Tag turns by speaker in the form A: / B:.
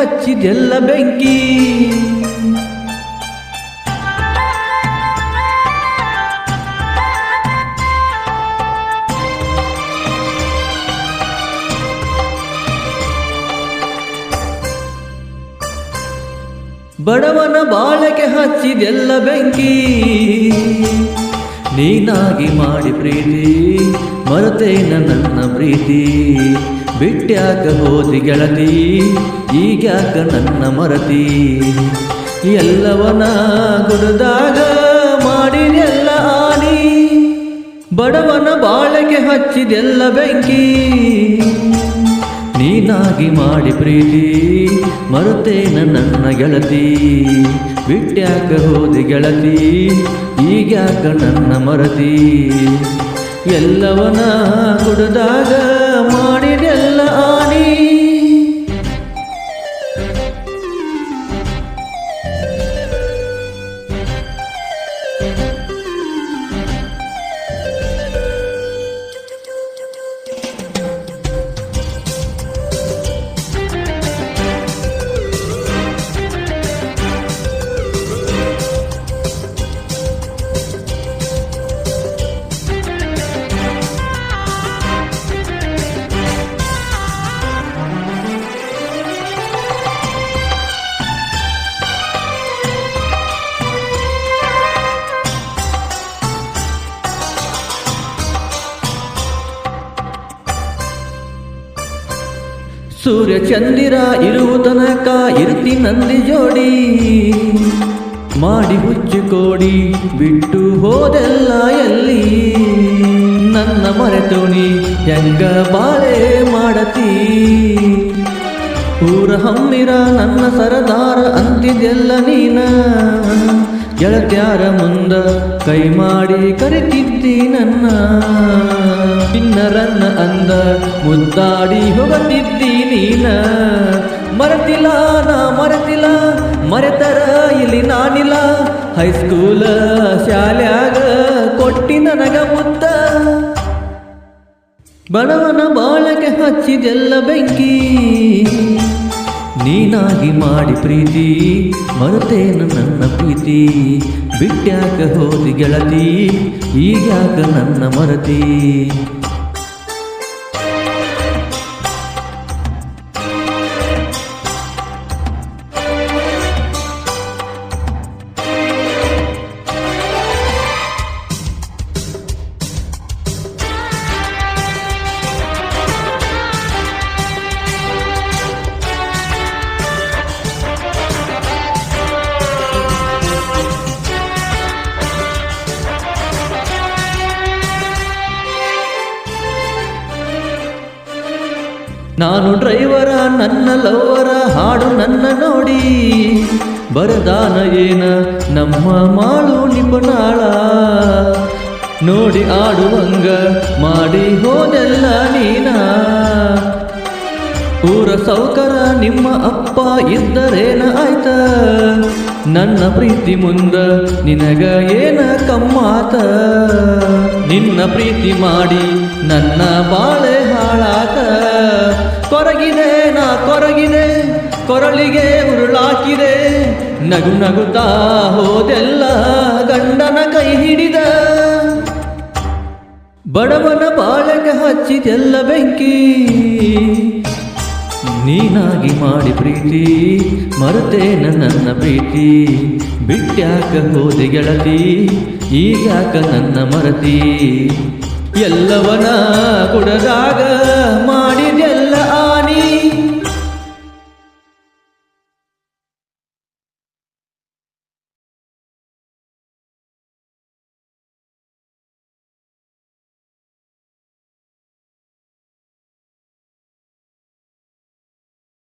A: ಹಚ್ಚಿದೆಲ್ಲ ಬೆಂಕಿ. ಬಡವನ ಬಾಳಕೆ ಹಚ್ಚಿದೆಲ್ಲ ಬೆಂಕಿ. ನೀನಾಗಿ ಮಾಡಿ ಪ್ರೀತಿ ಮರತೇನ ನನ್ನ ಪ್ರೀತಿ. ಬಿಟ್ಟ್ಯಾಕ ಹೋದಿ ಗೆಳತಿ ಈಗ್ಯಾಕ ನನ್ನ ಮರತಿ? ಎಲ್ಲವನ ಗುರುದಾಗ ಮಾಡಿದೆಲ್ಲ ಆನಿ ಬಡವನ ಬಾಳೆಗೆ ಹಚ್ಚಿದೆಲ್ಲ ಬೆಂಕಿ. ನೀನಾಗಿ ಮಾಡಿ ಪ್ರೀತಿ, ಮರುತೇನ ನನ್ನ ಗೆಳತಿ? ಬಿಟ್ಟ್ಯಾಕ ಹೋದಿ ಗೆಳತಿ ಈಗ್ಯಾಕ ನನ್ನ ಮರತಿ? ಎಲ್ಲವನ ಕುಡ್ದಾಗ ಮಾಡಿದೆಲ್ಲ ಸೂರ್ಯ ಚಂದಿರ ಇರುವ ತನಕ ಇರ್ತಿ ನಂದಿ ಜೋಡಿ. ಮಾಡಿ ಹುಚ್ಚು ಕೋಡಿ ಬಿಟ್ಟು ಹೋದೆಲ್ಲ ಎಲ್ಲಿ? ನನ್ನ ಮರೆತು ನೀ ಹೆಂಗ ಬಾಳೆ ಮಾಡತಿ? ಊರ ಹಮ್ಮಿರ ನನ್ನ ಸರದಾರ ಅಂತಿದೆಲ್ಲ ನೀನ? ಗೆಳತ್ಯಾರ ಮುಂದ ಕೈ ಮಾಡಿ ಕರೆತಿದ್ದಿ ನನ್ನ. ಭಿನ್ನರನ್ನ ಅಂದ ಮುದ್ದಾಡಿ ಹೋಗತಿದ್ದಿ ನೀನ. ಮರೆತಿಲ್ಲ ನಾ ಮರೆತಿಲ್ಲ, ಮರೆತರ ಇಲ್ಲಿ ನಾನಿಲ್ಲ. ಹೈಸ್ಕೂಲ ಶಾಲ್ಯಾಗ ಕೊಟ್ಟಿ ನನಗ ಮುದ್ದ. ಬಡವನ ಬಾಳಕ್ಕೆ ಹಚ್ಚಿದೆಲ್ಲ ಬೆಂಕಿ. ನೀನಾಗಿ ಮಾಡಿ ಪ್ರೀತಿ ಮರುತೇನು ನನ್ನ ಪ್ರೀತಿ. ಬಿಟ್ಟ್ಯಾಕ ಹೋದಿ ಗೆಳತಿ ಈಗ್ಯಾಕ ನನ್ನ ಮರತಿ. ನಾನು ಡ್ರೈವರ ನನ್ನ ಲವ್ವರ ಹಾಡು ನನ್ನ ನೋಡಿ. ಬರದಾನ ಏನ ನಮ್ಮ ಮಾಳು ನಿಪುಣಾಳ. ನೋಡಿ ಆಡುವಂಗ, ಮಾಡಿ ಹೋದೆಲ್ಲ ಊರ ಸೌಕರ ನಿಮ್ಮ ಅಪ್ಪ ಇದ್ದರೇನ ಆಯ್ತ? ನನ್ನ ಪ್ರೀತಿ ಮುಂದ ನಿನಗ ಏನ ಕಮ್ಮಾತ? ನಿನ್ನ ಪ್ರೀತಿ ಮಾಡಿ ನನ್ನ ಬಾಳೆ ಹಾಳಾತ? ಕೊರಗಿದೆ ನಾ ಕೊರಗಿದೆ, ಕೊರಳಿಗೆ ಉರುಳಾಕಿದೆ, ನಗು ನಗುತ್ತಾ ಹೋದೆಲ್ಲ ಗಂಡನ ಕೈ ಹಿಡಿದ. ಬಡವನ ಬಾಳೆಗೆ ಹಚ್ಚಿದೆಲ್ಲ ಬೆಂಕಿ. ನೀನಾಗಿ ಮಾಡಿ ಪ್ರೀತಿ ಮರೆತೇನ ನನ್ನ ಪ್ರೀತಿ. ಬಿಟ್ಟ್ಯಾಕ ಹೋದೆ ಗೆಳತಿ ಈಗ್ಯಾಕ ನನ್ನ ಮರತಿ. ಎಲ್ಲವನ ಕುಡದಾಗ